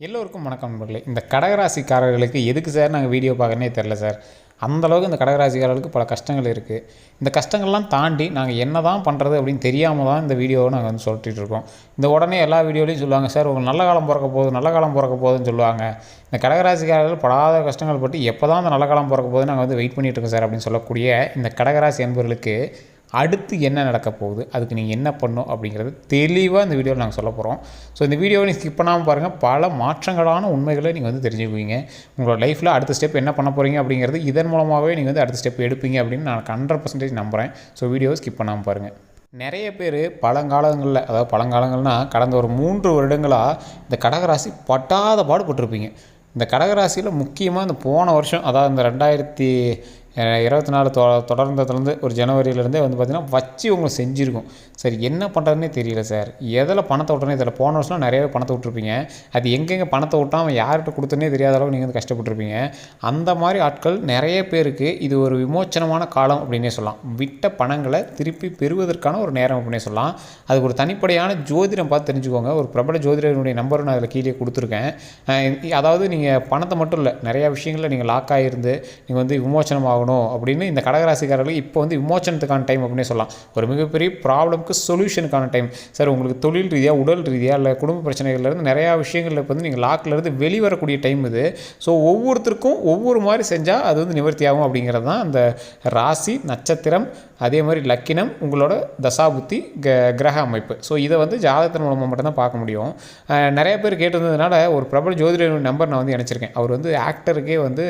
எல்லோருக்கும் வணக்கம் நண்பர்களே. இந்த கடகராசிக்காரர்களுக்கு எதுக்கு சார் நாங்கள் வீடியோ பார்க்கறனே தெரில சார். அந்தளவுக்கு இந்த கடகராசிக்காரர்களுக்கு பல கஷ்டங்கள் இருக்குது இந்த கஷ்டங்கள்லாம் தாண்டி நாங்கள் என்ன தான் பண்ணுறது அப்படின்னு தெரியாமல் தான் இந்த வீடியோவை நாங்கள் வந்து சொல்லிட்டு இருக்கோம். இந்த உடனே எல்லா வீடியோலையும் சொல்லுவாங்க சார் உங்களுக்கு நல்ல காலம் பிறக்க போகுது நல்ல காலம் பிறக்க போகுதுன்னு சொல்லுவாங்க. இந்த கடகராசிக்காரர்கள் படாத கஷ்டங்கள் பட்டு எப்போ தான் அந்த நல்ல காலம் பிறக்க போகுது நாங்கள் வந்து வெயிட் பண்ணிகிட்டு இருக்கோம் சார் அப்படின்னு சொல்லக்கூடிய இந்த கடகராசி என்பவர்களுக்கு அடுத்து என்ன நடக்க போகுது அதுக்கு நீங்கள் என்ன பண்ணும் அப்படிங்கிறது தெளிவாக இந்த வீடியோவில் நாங்கள் சொல்ல போகிறோம் ஸோ இந்த வீடியோவை நீங்கள் ஸ்கிப் பண்ணாமல் பாருங்கள் பல மாற்றங்களான உண்மைகளை நீங்கள் வந்து தெரிஞ்சுக்குவீங்க. உங்களோட லைஃப்பில் அடுத்த ஸ்டெப் என்ன பண்ண போகிறீங்க அப்படிங்கிறது இதன் மூலமாகவே நீங்கள் வந்து அடுத்த ஸ்டெப் எடுப்பீங்க அப்படின்னு நான் ஹண்ட்ரட் பர்சன்டேஜ் நம்புகிறேன் ஸோ வீடியோவை ஸ்கிப் பண்ணாமல் பாருங்கள் நிறைய பேர் பழங்காலங்களில் அதாவது பழங்காலங்கள்னால் கடந்த ஒரு மூன்று வருடங்களாக இந்த கடகராசி பட்டாத பாடுபட்டிருப்பீங்க. இந்த கடகராசியில் முக்கியமாக இந்த போன வருஷம் அதாவது இந்த ரெண்டாயிரத்தி இருபத்தி நாலு தொ தொடர்ந்ததுலேருந்து ஒரு ஜனவரியிலேருந்தே வந்து பார்த்திங்கன்னா வச்சு உங்களை செஞ்சுருக்கும். சரி என்ன பண்ணுறதுனே தெரியல சார். எதில் பணத்தை விட்டனே தெரியல. போன வருஷம்லாம் நிறையவே பணத்தை விட்ருப்பீங்க அது எங்கெங்கே பணத்தை விட்டாமல் அவன் யார்கிட்ட கொடுத்தனே தெரியாத அளவுக்கு நீங்கள் வந்து கஷ்டப்பட்டுருப்பீங்க. அந்த மாதிரி ஆட்கள் நிறைய பேருக்கு இது ஒரு விமோச்சனமான காலம் அப்படின்னே சொல்லலாம். விட்ட பணங்களை திருப்பி பெறுவதற்கான ஒரு நேரம் அப்படின்னே சொல்லலாம். அதுக்கு ஒரு தனிப்படையான ஜோதிடம் பார்த்து தெரிஞ்சுக்கோங்க. ஒரு பிரபல ஜோதிடனுடைய நம்பரும் நான் அதில் கீழே கொடுத்துருக்கேன். அதாவது நீங்கள் பணத்தை மட்டும் இல்லை நிறையா விஷயங்களில் நீங்கள் லாக் ஆகிருந்து நீங்கள் வந்து விமோச்சனம் ஆகணும் அப்படின்னு இந்த கடகராசிக்காரர்களுக்கு இப்போ வந்து விமோச்சனத்துக்கான டைம் அப்படின்னே சொல்லலாம். ஒரு மிகப்பெரிய ப்ராப்ளம்க்கு சொல்யூஷனுக்கான டைம் சார் உங்களுக்கு தொழில் ரீதியாக உடல் ரீதியாக இல்லை குடும்ப பிரச்சனைகள்லேருந்து நிறையா விஷயங்களில் இப்போ வந்து நீங்கள் லாக்லேருந்து வெளிவரக்கூடிய டைம் இது. ஸோ ஒவ்வொருத்தருக்கும் ஒவ்வொரு மாதிரி செஞ்சால் அது வந்து நிவர்த்தியாகும் அப்படிங்கிறது தான் அந்த ராசி நட்சத்திரம் அதே மாதிரி லக்கினம் உங்களோட தசாபுத்தி க கிரக அமைப்பு. ஸோ இதை வந்து ஜாதகத்தின் மூலமாக மட்டும்தான் பார்க்க முடியும். நிறைய பேர் கேட்டிருந்ததுனால ஒரு பிரபல ஜோதிடர் நம்பர் நான் வந்து இணைச்சிருக்கேன். அவர் வந்து ஆக்டருக்கே வந்து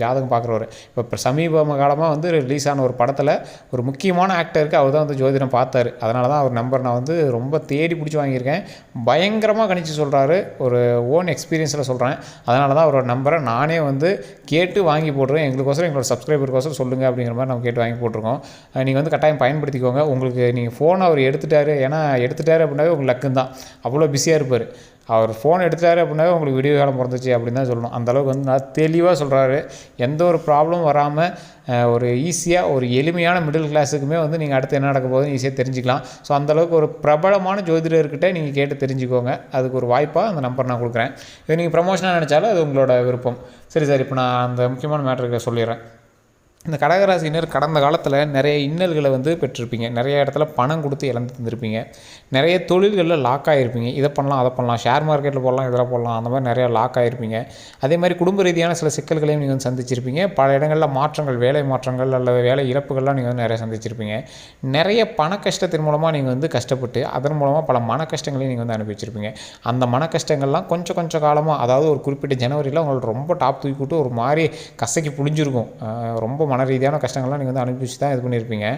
ஜாதகம் பார்க்குறவர். இப்போ இப்போ சமீப காலமாக வந்து ரிலீஸ் ஆன ஒரு படத்தில் ஒரு முக்கியமான ஆக்டருக்கு அவர் தான் வந்து ஜோதிடம் பார்த்தாரு. அதனால தான் அவர் நம்பர் நான் வந்து ரொம்ப தேடி பிடிச்சி வாங்கியிருக்கேன். பயங்கரமாக கணிச்சு சொல்கிறாரு ஒரு ஓன் எக்ஸ்பீரியன்ஸில் சொல்கிறேன் அதனால தான் அவரோட நம்பரை நானே வந்து கேட்டு வாங்கி போட்டுருவேன். எங்களுக்கோசரம் எங்களோட சப்ஸ்கிரைபருக்கோசரம் சொல்லுங்கள் அப்படிங்கிற மாதிரி நம்ம கேட்டு வாங்கி போட்டிருக்கோம். நீங்கள் வந்து கட்டாயம் பயன்படுத்திக்கோங்க. உங்களுக்கு நீங்கள் ஃபோனை அவர் எடுத்துட்டாரு. ஏன்னா எடுத்துட்டாரு அப்படின்னாவே உங்களுக்கு லக்குன்னு தான் அவ்வளோ பிஸியாக இருப்பார். அவர் ஃபோன் எடுத்தார் அப்படின்னாவே உங்களுக்கு விடிய காலம் பிறந்துச்சு அப்படின்னு தான் சொல்லணும். அந்தளவுக்கு வந்து நான் தெளிவாக சொல்கிறாரு எந்த ஒரு ப்ராப்ளமும் வராமல் ஒரு ஈஸியாக ஒரு எளிமையான மிடில் கிளாஸுக்குமே வந்து நீங்கள் அடுத்து என்ன நடக்க போகுதுன்னு ஈஸியாக தெரிஞ்சுக்கலாம். ஸோ அந்தளவுக்கு ஒரு பிரபலமான ஜோதிடர்கிட்ட நீங்கள் கேட்டு தெரிஞ்சுக்கோங்க. அதுக்கு ஒரு வாய்ப்பாக அந்த நம்பர் நான் கொடுக்குறேன். இது நீங்கள் ப்ரமோஷனாக நினச்சாலும் அது உங்களோட விருப்பம். சரி சார் இப்போ நான் அந்த முக்கியமான மேட்டருக்கு சொல்லிடுறேன். இந்த கடகராசினர் கடந்த காலத்தில் நிறைய இன்னல்களை வந்து பெற்றிருப்பீங்க. நிறைய இடத்துல பணம் கொடுத்து இழந்து தந்திருப்பீங்க. நிறைய தொழில்களில் லாக் ஆகிருப்பீங்க இதை பண்ணலாம் அதை பண்ணலாம். ஷேர் மார்க்கெட்டில் போடலாம் இதில் போடலாம். அந்த மாதிரி நிறைய லாக் ஆகிருப்பீங்க அதே மாதிரி குடும்ப ரீதியான சில சிக்கல்களையும் நீங்கள் வந்து சந்திச்சிருப்பீங்க. பல இடங்களில் மாற்றங்கள் வேலை மாற்றங்கள் அல்லது வேலை இழப்புகள்லாம் நீங்கள் வந்து நிறைய சந்திச்சிருப்பீங்க. நிறைய பண கஷ்டத்தின் மூலமாக நீங்கள் வந்து கஷ்டப்பட்டு அதன் மூலமாக பல மன கஷ்டங்களையும் நீங்கள் வந்து அனுப்பிச்சிருப்பீங்க அந்த மன கஷ்டங்கள்லாம் கொஞ்சம் கொஞ்சம் காலமாக அதாவது ஒரு குறிப்பிட்ட ஜனவரியில் உங்களுக்கு ரொம்ப டாப் தூக்கி விட்டு ஒரு மாதிரி கசக்கி புழிஞ்சிருக்கும் ரொம்ப மன ரீதியான கஷ்டங்கள்லாம் நீங்கள் வந்து அனுப்பிச்சு தான் இது பண்ணியிருப்பீங்க.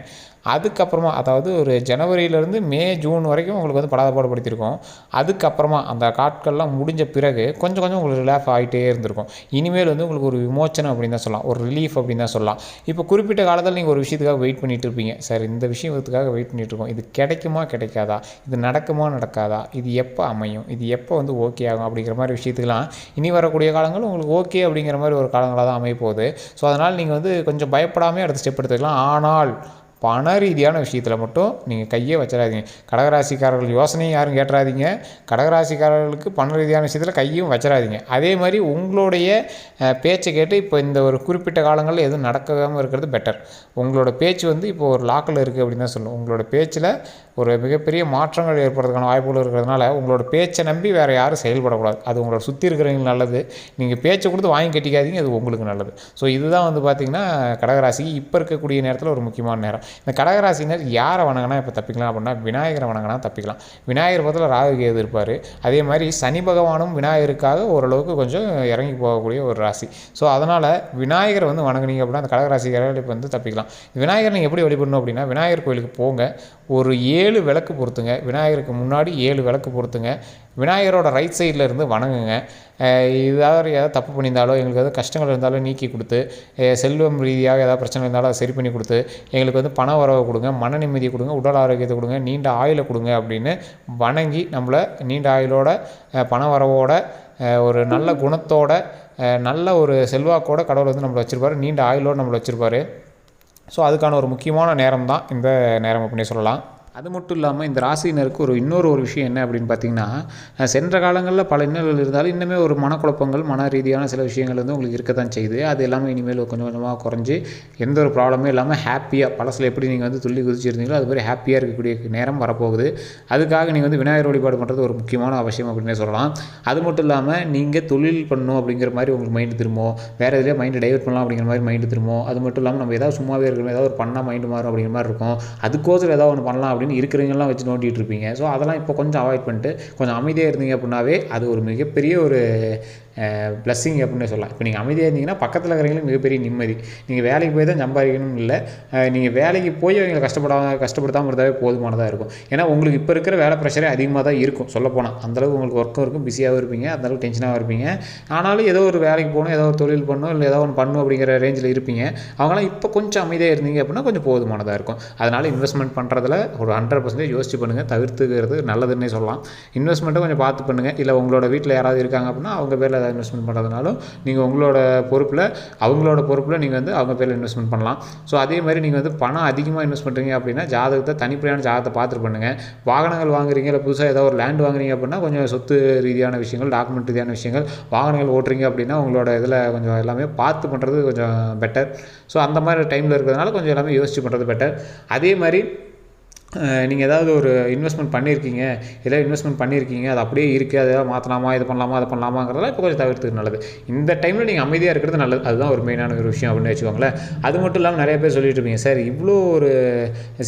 அதுக்கப்புறமா அதாவது ஒரு ஜனவரியிலேருந்து மே ஜூன் வரைக்கும் உங்களுக்கு வந்து படாதபாடுபடுத்தியிருக்கோம் அதுக்கப்புறமா அந்த காட்கள்லாம் முடிஞ்ச பிறகு கொஞ்சம் கொஞ்சம் உங்களுக்கு ரிலாஃப் ஆகிட்டே இருந்திருக்கும். இனிமேல் வந்து உங்களுக்கு ஒரு விமோச்சனம் அப்படின்னு தான் சொல்லலாம். ஒரு ரிலீஃப் அப்படின்னு தான் சொல்லலாம். இப்போ குறிப்பிட்ட காலத்தில் நீங்கள் ஒரு விஷயத்துக்காக வெயிட் பண்ணிகிட்டு இருப்பீங்க. சார் இந்த விஷயத்துக்காக வெயிட் பண்ணிட்டு இருக்கோம். இது கிடைக்குமா கிடைக்காதா? இது நடக்குமா நடக்காதா? இது எப்போ அமையும்? இது எப்போ வந்து ஓகே ஆகும்? அப்படிங்கிற மாதிரி விஷயத்துக்கெல்லாம் இனி வரக்கூடிய காலங்கள் உங்களுக்கு ஓகே அப்படிங்கிற மாதிரி ஒரு காலங்களாக தான் அமைய போகுது ஸோ அதனால் நீங்கள் வந்து கொஞ்சம் பயப்படாமல் அடுத்த ஸ்டெப் எடுத்துக்கலாம். ஆனால் பண ரீதியான விஷயத்தில் மட்டும் நீங்கள் கையே வச்சிடாதீங்க. கடகராசிக்காரர்கள் யோசனையும் யாரும் கேட்டுறாதீங்க. கடகராசிக்காரர்களுக்கு பண ரீதியான விஷயத்தில் கையும் வச்சிடாதீங்க. அதே மாதிரி உங்களுடைய பேச்சை கேட்டு இப்போ இந்த ஒரு குறிப்பிட்ட காலங்களில் எதுவும் நடக்காமல் இருக்கிறது பெட்டர் உங்களோட பேச்சு வந்து இப்போ ஒரு லாக்கில் இருக்குது அப்படின்னு தான் சொல்லுவோம் உங்களோட பேச்சில் ஒரு மிகப்பெரிய மாற்றங்கள் ஏற்படுறதுக்கான வாய்ப்புகள் இருக்கிறதுனால உங்களோட பேச்சை நம்பி வேறு யாரும் செயல்படக்கூடாது. அது உங்களோட சுற்றி இருக்கிறவங்களுக்கு நல்லது. நீங்கள் பேச்சை கொடுத்து வாங்கி கட்டிக்காதீங்க அது உங்களுக்கு நல்லது. ஸோ இதுதான் வந்து பார்த்திங்கன்னா கடகராசிக்கு இப்போ இருக்கக்கூடிய நேரத்தில் ஒரு முக்கியமான நேரம். இந்த கடகராசினர் யாரை வணங்கினா இப்போ தப்பிக்கலாம் அப்படின்னா விநாயகரை வணங்கினா தப்பிக்கலாம். விநாயகர் பக்கத்தில் ராகு கேது இருப்பார். அதே மாதிரி சனி பகவானும் விநாயகருக்காக ஓரளவுக்கு கொஞ்சம் இறங்கி போகக்கூடிய ஒரு ராசி. ஸோ அதனால் விநாயகரை வந்து வணங்குனீங்க அப்படின்னா அந்த கடகராசிக்காரர்கள் இப்போ வந்து தப்பிக்கலாம். விநாயகர் நீங்கள் எப்படி வழிபடணும் அப்படின்னா விநாயகர் கோயிலுக்கு போங்க. ஒரு ஏழு விளக்கு பொறுத்துங்க விநாயகருக்கு முன்னாடி ஏழு விளக்கு பொறுத்துங்க விநாயகரோட ரைட் சைடில் இருந்து வணங்குங்க. இதாவது ஏதாவது தப்பு பண்ணியிருந்தாலோ எங்களுக்கு ஏதாவது கஷ்டங்கள் இருந்தாலும் நீக்கி கொடுத்து செல்வம் ரீதியாக ஏதாவது பிரச்சனை இருந்தாலும் அதை சரி பண்ணி கொடுத்து எங்களுக்கு வந்து பண வரவை கொடுங்க மன நிம்மதியை கொடுங்க உடல் ஆரோக்கியத்தை கொடுங்க நீண்ட ஆயுளை கொடுங்க அப்படின்னு வணங்கி நம்மளை நீண்ட ஆயுளோட பண வரவோட ஒரு நல்ல குணத்தோட நல்ல ஒரு செல்வாக்கோட கடவுள் வந்து நம்மளை வச்சுருப்பாரு. நீண்ட ஆயுளோடு நம்மளை வச்சுருப்பாரு. ஸோ அதுக்கான ஒரு முக்கியமான நேரம் தான் இந்த நேரம் அப்படின்னு சொல்லலாம். அது மட்டும் இல்லாமல் இந்த ராசியினருக்கு ஒரு இன்னொரு ஒரு விஷயம் என்ன அப்படின்னு பார்த்தீங்கன்னா சென்ற காலங்களில் பல இன்னல்கள் இருந்தாலும் இன்னுமே ஒரு மனக்குழப்பங்கள் மன ரீதியான சில விஷயங்கள் வந்து உங்களுக்கு இருக்க தான் செய்யுது அது எல்லாமே இனிமேல் கொஞ்சம் கொஞ்சமாக குறைஞ்சி எந்த ஒரு ப்ராப்ளமே இல்லாமல் ஹாப்பியாக பழசில் எப்படி நீங்கள் வந்து துள்ளி குதிச்சிருந்தீங்களோ அது மாதிரி ஹாப்பியாக இருக்கக்கூடிய நேரம் வரப்போகுது. அதுக்காக நீங்கள் வந்து விநாயகர் வழிபாடு பண்ணுறது ஒரு முக்கியமான அவசியம் அப்படின்னே சொல்லலாம். அது மட்டும் இல்லாமல் நீங்கள் தொழில் பண்ணணும் அப்படிங்கிற மாதிரி உங்களுக்கு மைண்டு திரும்பும். வேறு எதுலேயே மைண்டு டைவெர்ட் பண்ணலாம் அப்படிங்கிற மாதிரி மைண்டு திரும்பும். அது மட்டும் இல்லாமல் நம்ம ஏதாவது சும்மாவே இருக்கிறோம் ஏதாவது ஒரு பண்ணால் மைண்டு மாறும் அப்படிங்கிற மாதிரி இருக்கும். அதுக்கோசரம் ஏதாவது ஒன்று பண்ணலாம் அப்படின்னு இருக்கிறவங்கலாம் வச்சு நோண்டிகிட்டு இருப்பீங்க ஸோ அதெல்லாம் இப்போ கொஞ்சம் அவாய்ட் பண்ணிட்டு கொஞ்சம் அமைதியாக இருந்தீங்க அப்படின்னாவே அது ஒரு மிகப்பெரிய ஒரு பிளஸ்ஸிங் அப்படின்னு சொல்லலாம். இப்போ நீங்கள் அமைதியாக இருந்தீங்கன்னா பக்கத்தில் இருக்கிறவங்களுக்கு மிகப்பெரிய நிம்மதி. நீங்கள் வேலைக்கு போய் தான் சம்பாதிக்கணும் இல்லை. நீங்கள் வேலைக்கு போய் அவங்களை கஷ்டப்படாம கஷ்டப்படுத்தாமல் இருந்தாவே போதுமானதாக இருக்கும். ஏன்னா உங்களுக்கு இப்போ இருக்கிற வேலை ப்ரெஷரே அதிகமாக தான் இருக்கும் சொல்லப்போனால் அந்தளவுக்கு உங்களுக்கு ஒர்க்கும் இருக்கும் பிஸியாகவும் இருப்பீங்க அந்தளவுக்கு டென்ஷனாகவும் இருப்பீங்க. ஆனாலும் ஏதோ ஒரு வேலைக்கு போகணும் ஏதோ ஒரு தொழில் பண்ணணும் இல்லை ஏதோ ஒன்று பண்ணணும் அப்படிங்கிற ரேஞ்சில் இருப்பீங்க. அவங்களாம் இப்போ கொஞ்சம் அமைதியாக இருந்தீங்க அப்படின்னா கொஞ்சம் போதுமானதாக இருக்கும். அதனால் இன்வெஸ்ட்மெண்ட் பண்ணுறதுல ஒரு ஹண்ட்ரட் பர்சன்டேஜ் யோசிச்சு பண்ணுங்கள் தவிர்த்துக்கிறது நல்லதுன்னே சொல்லலாம். இன்வெஸ்ட்மெண்ட்டை கொஞ்சம் பார்த்து பண்ணுங்கள் இல்லை உங்களோட வீட்டில் யாராவது இருக்காங்க அப்படின்னா அவங்க பேரில் ஏதாவது இன்வெஸ்ட்மெண்ட் பண்ணுறதுனாலும் நீங்கள் உங்களோட பொறுப்பில் அவங்களோட பொறுப்பில் நீங்கள் வந்து அவங்க பேரில் இன்வெஸ்ட்மெண்ட் பண்ணலாம். ஸோ அதே மாதிரி நீங்கள் வந்து பணம் அதிகமாக இன்வெஸ்ட் பண்ணுறீங்க அப்படின்னா ஜாதகத்தை தனிப்படையான ஜாதகத்தை பார்த்துட்டு பண்ணுங்கள் வாகனங்கள் வாங்குறீங்க இல்லை புதுசாக ஏதாவது ஒரு லேண்ட் வாங்குறீங்க அப்படின்னா கொஞ்சம் சொத்து ரீதியான விஷயங்கள் டாக்குமெண்ட் ரீதியான விஷயங்கள் வாகனங்கள் ஓட்டுறீங்க அப்படின்னா உங்களோட இதில் கொஞ்சம் எல்லாமே பார்த்து பண்ணுறது கொஞ்சம் பெட்டர் ஸோ அந்த மாதிரி டைமில் இருக்கிறதுனால கொஞ்சம் எல்லாமே யோசிச்சு பண்ணுறது பெட்டர் அதே மாதிரி நீங்கள் ஏதாவது ஒரு இன்வெஸ்ட்மெண்ட் பண்ணியிருக்கீங்க ஏதாவது இன்வெஸ்ட்மெண்ட் பண்ணியிருக்கீங்க அது அப்படியே இருக்குது அதை ஏதாவது மாற்றலாமா இது பண்ணலாமா? அது பண்ணலாமாங்கிறதெல்லாம் இப்போ கொஞ்சம் தவிர்த்துக்கு நல்லது. இந்த டைமில் நீங்கள் அமைதியாக இருக்கிறது நல்லது. அதுதான் ஒரு மெயினான ஒரு விஷயம் அப்படின்னு வச்சுக்கோங்களேன். அது மட்டும் இல்லாமல் நிறைய பேர் சொல்லிட்டு இருப்பீங்க சார் இவ்வளோ ஒரு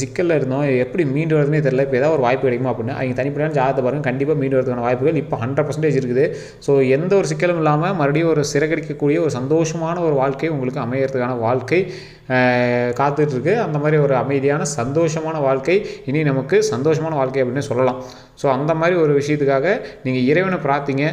சிக்கலில் இருந்தோம். எப்படி மீண்டு வரதுனே தெரியல. இப்போ ஏதாவது ஒரு வாய்ப்பு கிடைக்குமா? அப்படின்னு. அவங்க தனிப்படையான ஜாதகத்தை பாருங்கள் கண்டிப்பாக மீண்டு வரதுக்கான வாய்ப்புகள் இப்போ ஹண்ட்ரட் பர்சன்டேஜ் இருக்குது. ஸோ எந்த ஒரு சிக்கலும் இல்லாமல் மறுபடியும் ஒரு சிறகடிக்கக்கூடிய ஒரு சந்தோஷமான ஒரு வாழ்க்கை உங்களுக்கு அமையறதுக்கான வாழ்க்கை. காத்துட்ருக்கு அந்த மாதிரி ஒரு அமைதியான சந்தோஷமான வாழ்க்கை. இனி நமக்கு சந்தோஷமான வாழ்க்கை அப்படின்னு சொல்லலாம். ஸோ அந்த மாதிரி ஒரு விஷயத்துக்காக நீங்கள் இறைவனை பிரார்த்திங்க.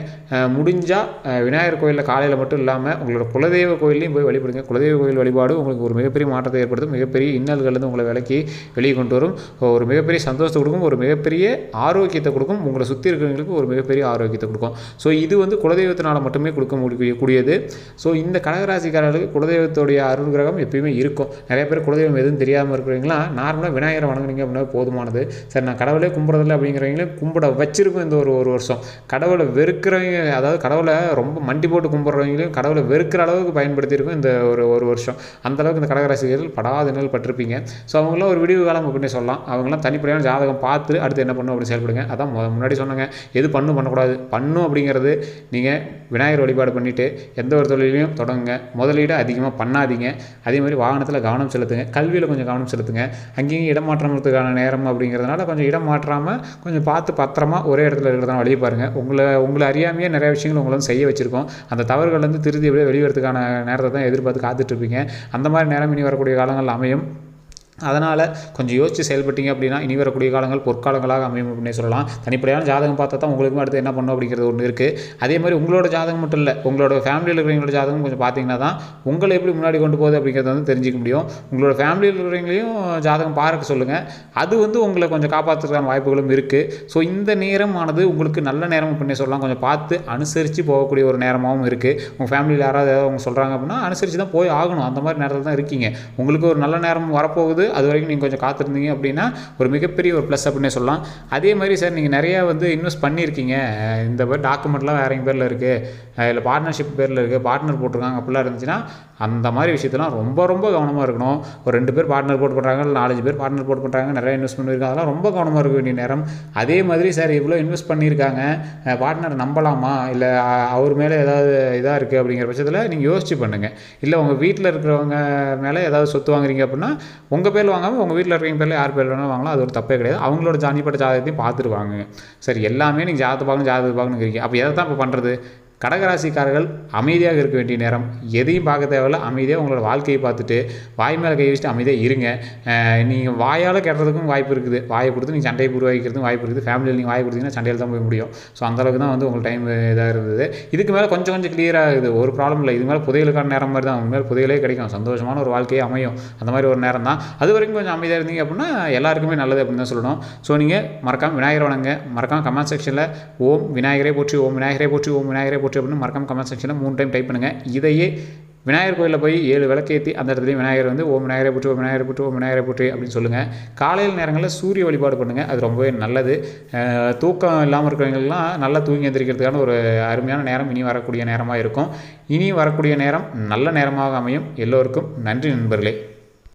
முடிஞ்சால் விநாயகர் கோயிலில் காலையில் மட்டும் இல்லாமல் உங்களோட குலதெய்வ கோயிலையும் போய் வழிபடுங்க. குலதெய்வ கோயில் வழிபாடு உங்களுக்கு ஒரு மிகப்பெரிய மாற்றத்தை ஏற்படுத்தும். மிகப்பெரிய இன்னல்கள்லேருந்து உங்களை விலக்கி வெளியே கொண்டு வரும். ஒரு மிகப்பெரிய சந்தோஷத்தை கொடுக்கும். ஒரு மிகப்பெரிய ஆரோக்கியத்தை கொடுக்கும். உங்களை சுற்றி இருக்கிறவங்களுக்கு ஒரு மிகப்பெரிய ஆரோக்கியத்தை கொடுக்கும். ஸோ இது வந்து குலதெய்வத்தினால் மட்டுமே கொடுக்க முடிய கூடியது. ஸோ இந்த கடகராசிக்காரர்களுக்கு குலதெய்வத்துடைய அருள்கிரகம் எப்பயுமே இருக்கும். நிறைய பேர் குலதெய்வம் எதுவும் தெரியாமல் இருக்கிறவங்களாம் நார்மலாக விநாயகரை வணங்குறீங்க அப்படின்னா போதுமானது. சரி நான் கடவுளே கும்பிட்றதில்ல அப்படிங்கிறவங்களும் கும்பிட வச்சிருக்கும் இந்த ஒரு ஒரு வருஷம். கடவுளை வெறுக்கிறவங்க அதாவது கடவுளை ரொம்ப மண்டி போட்டு கும்பிட்றவங்களையும் கடவுளை வெறுக்கிற அளவுக்கு பயன்படுத்தியிருக்கும் இந்த ஒரு ஒரு வருஷம். அந்தளவுக்கு இந்த கடகராசிகள் படாத நில் பட்டிருப்பீங்க. ஸோ அவங்களாம் ஒரு விடிவு காலம் அப்படின்னு சொல்லலாம். அவங்களாம் தனிப்படையான ஜாதகம் பார்த்து அடுத்து என்ன பண்ணும் அப்படின்னு செயல்படுங்க. அதான் முன்னாடி சொன்னாங்க. எது பண்ணும் பண்ணக்கூடாது. பண்ணும் அப்படிங்கிறது நீங்கள் விநாயகர் வழிபாடு பண்ணிவிட்டு எந்த ஒரு தொழிலையும் தொடங்குங்க. முதலீடு அதிகமாக பண்ணாதீங்க. அதே மாதிரி வாகனத்தில் கவனம் செலுத்துங்க. கல்வியில் கொஞ்சம் கவனம் செலுத்துங்க. அங்கேயும் இடம் நேரம் அப்படிங்கிறதுனால கொஞ்சம் இடம் மாற்றாமல் கொஞ்சம் பார்த்து பார்த்து பத்திரமா ஒரே இடத்துல இருக்கிறதான வழி பாருங்கள் உங்களை உங்களை அறியாமையே நிறைய விஷயங்கள் உங்களும் செய்ய வச்சுருக்கோம். அந்த தவறுகள்லேருந்து திருதி எப்படியே வெளிவரத்துக்கான நேரத்தை தான் எதிர்பார்த்து காத்துட்ருப்பீங்க அந்த மாதிரி நேரம் இனி வரக்கூடிய காலங்கள் அமையும். அதனால் கொஞ்சம் யோசித்து செயல்பட்டீங்க அப்படின்னா இனி வரக்கூடிய காலங்கள் பொற்காலங்களாக அமையும் அப்படின்னு சொல்லலாம். தனிப்படையான ஜாதகம் பார்த்தா தான் உங்களுக்கும் அடுத்து என்ன பண்ணும் அப்படிங்கிறது ஒன்று இருக்குது அதே மாதிரி உங்களோட ஜாதகம் மட்டும் இல்லை உங்களோட ஃபேமிலியில் இருக்கிறவங்களோட ஜாதகம் கொஞ்சம் பார்த்தீங்கன்னா தான் உங்களை எப்படி முன்னாடி கொண்டு போகுது அப்படிங்கிறத வந்து தெரிஞ்சிக்க முடியும். உங்களோட ஃபேமிலியில் இருக்கிறவங்களையும் ஜாதகம் பார்க்க சொல்லுங்கள் அது வந்து உங்களை கொஞ்சம் காப்பாற்றுறதுக்கான வாய்ப்புகளும் இருக்குது ஸோ இந்த நேரமானது உங்களுக்கு நல்ல நேரம் அப்படின்னு சொல்லலாம். கொஞ்சம் பார்த்து அனுசரித்து போகக்கூடிய ஒரு நேரமாகவும் இருக்குது உங்கள் ஃபேமிலியில் யாராவது ஏதாவது அவங்க சொல்கிறாங்க அப்படின்னா அனுசரித்து தான் போய் ஆகணும். அந்த மாதிரி நேரத்தில் தான் இருக்கீங்க. உங்களுக்கு ஒரு நல்ல நேரம் வரப்போகுது. அது வரைக்கும் நீங்கள் கொஞ்சம் காத்திருந்தீங்க அப்படின்னா ஒரு மிகப்பெரிய ஒரு ப்ளஸ் அப்படின்னே சொல்லலாம். அதே மாதிரி சார் நீங்கள் நிறையா வந்து இன்வெஸ்ட் பண்ணியிருக்கீங்க. இந்த மாதிரி டாக்குமெண்ட்லாம் வேறு எங்கள் பேரில் இருக்குது இல்லை பார்ட்னர்ஷிப் பேரில் இருக்குது பார்ட்னர் போட்டிருக்காங்க. அப்படிலாம் இருந்துச்சுன்னா அந்த மாதிரி விஷயத்தெல்லாம் ரொம்ப ரொம்ப கவனமாக இருக்கணும். ஒரு ரெண்டு பேர் பார்ட்னர் போட்டு பண்ணுறாங்க இல்லை நாலஞ்சு பேர் பார்ட்னர் போட்டு பண்ணுறாங்க நிறைய இன்வெஸ்ட்மெண்ட் இருக்குது அதெல்லாம் ரொம்ப கவனமாக இருக்க வேண்டிய நேரம். அதே மாதிரி சார் இவ்வளோ இன்வெஸ்ட் பண்ணியிருக்காங்க. பார்ட்னர் நம்பலாமா? இல்லை அவர் மேலே ஏதாவது இதாக இருக்குது அப்படிங்கிற பட்சத்தில் நீங்கள் யோசிச்சு பண்ணுங்கள் இல்லை உங்கள் வீட்டில் இருக்கிறவங்க மேலே ஏதாவது சொத்து வாங்குறீங்க அப்படின்னா உங்கள் பேர் வாங்காமல் உங்கள் வீட்டில் இருக்கிறவங்க பேரில் யார் பேர் வேணாலும் வாங்கலாம். அது ஒரு தப்பே கிடையாது. அவங்களோட ஜானிப்பட்ட ஜாதகத்தையும் பார்த்துட்டு சரி எல்லாமே நீங்கள் ஜாதகத்தை பார்க்கணும் ஜாதகத்தை பார்க்கணுங்கிறீங்க. அப்போ எதை தான் இப்போ பண்ணுறது கடகராசிக்காரர்கள் அமைதியாக இருக்க வேண்டிய நேரம். எதையும் பார்க்க தேவையில்ல. அமைதியாக உங்களோட வாழ்க்கையை பார்த்துட்டு வாய் மேலே கை வச்சுட்டு அமைதியாக இருங்க. நீங்கள் வாயால் கெட்டுறதுக்கும் வாய்ப்பு இருக்குது. வாயை கொடுத்து நீங்கள் சண்டையை உருவாக்கிறதுக்கும் வாய்ப்பு இருக்குது. ஃபேமிலியில் நீங்கள் வாய் கொடுத்தீங்கன்னா சண்டையில் தான் போய் முடியும். ஸோ அந்தளவுக்கு தான் வந்து உங்களுக்கு டைம் இதாக இருந்தது. இதுக்கு மேலே கொஞ்சம் கொஞ்சம் கிளியராக இருக்குது ஒரு ப்ராப்ளம் இல்லை. இது மேலே புதையலுக்கான நேரம் மாதிரி தான். உங்க மேலே புதையலே கிடைக்கும். சந்தோஷமான ஒரு வாழ்க்கையே அமையும். அந்த மாதிரி ஒரு நேரம் தான். அது வரைக்கும் கொஞ்சம் அமைதியாக இருந்தீங்க அப்படின்னா எல்லாருக்குமே நல்லது அப்படின்னு தான் சொல்லணும். ஸோ நீங்கள் மறக்காமல் விநாயகர் வணங்க மறக்காம கமெண்ட் செக்ஷனில் ஓம் விநாயகரே போற்றி ஓம் விநாயகரே போற்றி ஓம் விநாயகரே போற்றி அப்படின்னு மறக்காம கமெண்ட் செக்ஷனில் மூணு டைம் டைப் பண்ணுங்கள் இதையே விநாயகர் கோயிலில் போய் ஏழு விளக்கேற்றி அந்த இடத்துலையும் விநாயகர் வந்து ஓம் விநாயகரை புற்று ஓம் விநாயகரை புற்று ஓம் விநாயகரை புற்று அப்படின்னு சொல்லுங்கள் காலையில் நேரங்களில் சூரிய வழிபாடு பண்ணுங்கள் அது ரொம்பவே நல்லது. தூக்கம் இல்லாமல் இருக்கிறவங்களுக்குலாம் நல்லா தூங்கி எந்திரிக்கிறதுக்கான ஒரு அருமையான நேரம் இனி வரக்கூடிய நேரமாக இருக்கும். இனி வரக்கூடிய நேரம் நல்ல நேரமாக அமையும். எல்லோருக்கும் நன்றி நண்பர்களே.